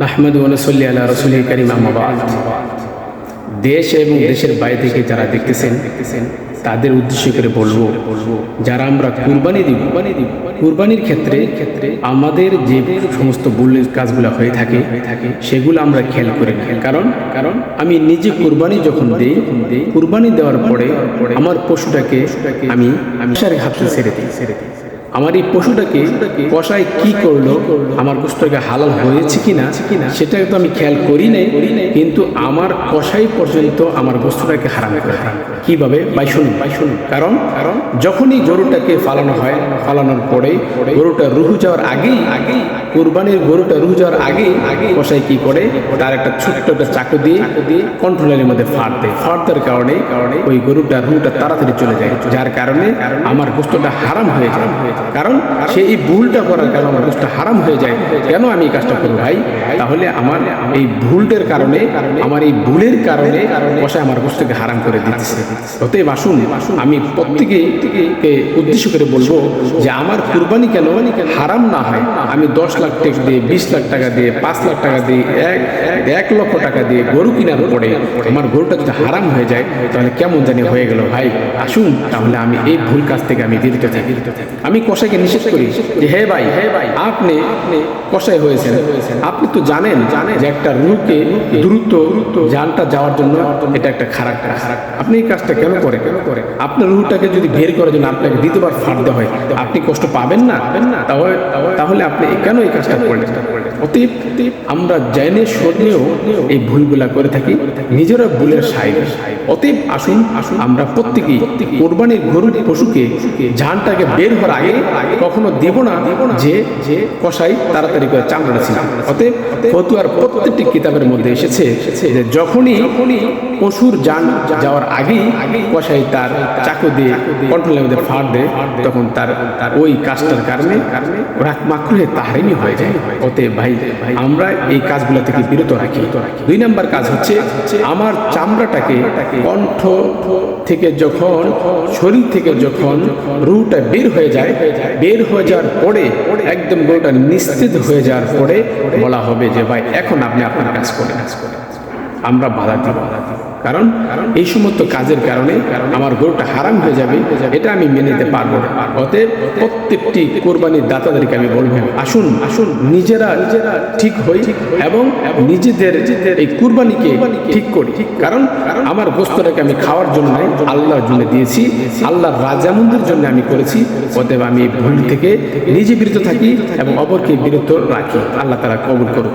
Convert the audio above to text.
আহমদ ওনসল্লি আল্লাহ রসুল করিম আহমাবাদ দেশ এবং দেশের বাইরে থেকে যারা দেখতেছেন তাদের উদ্দেশ্য করে বলব যারা আমরা কুরবানি দিব কুরবানির ক্ষেত্রে ক্ষেত্রে আমাদের যে সমস্ত ভুলের কাজগুলো হয়ে থাকে সেগুলো আমরা খেয়াল করে নিই কারণ কারণ আমি নিজে কুরবানি যখন দিই কুরবানি দেওয়ার পরে আমার পশুটাকে আমি আমি হাতে ছেড়ে দিই ছেড়ে দিই আমার এই পশুটাকে কষায় কি করল? আমার গোষ্ঠটাকে হালাল হয়েছে কিনা? সেটা তো আমি খেয়াল করি নাই। কিন্তু আমার কষাই পর্যন্ত আমার গোষ্ঠটাকে হারাম করে কীভাবে? বাই শুনুন। বাই শুনুন। কারণ কারণ যখনই গরুটাকে ফালানো হয় ফালানোর পরে গরুটা রুহু যাওয়ার আগেই আগেই কোরবানির গরুটা রুহু যাওয়ার আগেই আগে কষাই কি করে? তার একটা ছোট্ট একটা চাকু দিয়ে দিয়ে কন্ট্রোলারের মধ্যে ফাট দেয়। ফাট দেওয়ার কারণে কারণে ওই গরুটা রুহুটা তাড়াতাড়ি চলে যায়। যার কারণে আমার গোস্তটা হারাম হয়ে যায়। কারণ সে এই ভুলটা করার কারণে আমার গোস্তটা হারাম হয়ে যায়। কেন আমি এই কাজটা করব ভাই? তাহলে আমার এই ভুলটার কারণে, আমার এই ভুলের কারণে কষায় আমার গোস্তকে হারাম করে দিচ্ছে। অতএব আসুন, আমি প্রত্যেকে উদ্দেশ্য করে বলব যে আমার কুরবানি কেন হারাম না হয়? আমি দশ লাখ টাকা দিয়ে, বিশ লাখ টাকা দিয়ে, পাঁচ লাখ টাকা দিয়ে, এক এক লক্ষ টাকা দিয়ে গরু কেনার পরে আমার গরুটা যদি হারাম হয়ে যায়, তাহলে কেমন জানি হয়ে গেল ভাই? আসুন, তাহলে আমি এই ভুল কাজ থেকে আমি বিরত থাকি। আমি কষাইকে নিষেধ করি যে হে ভাই হে ভাই আপনি কষাই হয়েছেন। আপনি তো জানেন জানেন যে একটা রুকে দ্রুত জালটা যাওয়ার জন্য এটা একটা খারাপ খারাপ আপনি এই কাজটা কেন করে কেন করে আপনার রুটাকে যদি বের করার জন্য আপনাকে দ্বিতীয়বার ফাট দেওয়া হয়। আপনি কষ্ট পাবেন না? পাবেন না। তাহলে তাহলে আপনি কেন এই কাজটা করলেন অতীব আমরা জেনে শোনেও এই ভুলগুলা করে থাকি, নিজেরা ভুলের সাইড অতীব আসুন আসুন আমরা প্রত্যেকেই কোরবানির গরুর পশুকে, জানটাকে বের হওয়ার আগে কখনো দেব না যে যে কষাই তাড়াতাড়ি করে চামড়াটা ছিল অতএব ফতুয়ার প্রত্যেকটি কিতাবের মধ্যে এসেছে যে যখনই পশুর যান যাওয়ার আগেই কষাই তার চাকু দিয়ে কন্ট্রোলের মধ্যে ফাট দেয়, তখন তার ওই কাজটার কারণে মাকরুহে তাহারিমি হয়ে যায়। অতএব ভাই আমরা এই কাজগুলো থেকে বিরত রাখি। দুই নাম্বার কাজ হচ্ছে, আমার চামড়াটাকে কণ্ঠ থেকে যখন, শরীর থেকে যখন রুটা বের হয়ে যায়, বের হয়ে যাওয়ার পরে একদম রুটা নিশ্চিত হয়ে যাওয়ার পরে বলা হবে যে, ভাই, এখন আপনি আপনার কাজ করেন। আমরা বাধা দিব। কারণ এই সমস্ত কাজের কারণে আমার গরুটা হারাম হয়ে যাবে এটা আমি মেনে নিতে পারব না। অতএব প্রত্যেকটি কোরবানির দাতাদেরকে আমি বলব আসুন আসুন নিজেরা নিজেরা ঠিক হই এবং নিজেদের এই কুরবানিকে ঠিক করি। কারণ আমার গোস্তটাকে আমি খাওয়ার জন্য নয়, আল্লাহর জন্য দিয়েছি আল্লাহর রাজামন্দির জন্য আমি করেছি। অতএব আমি এই ভুল থেকে নিজে বিরত থাকি এবং অপরকে বিরত রাখি। আল্লাহ তারা কবুল করুক।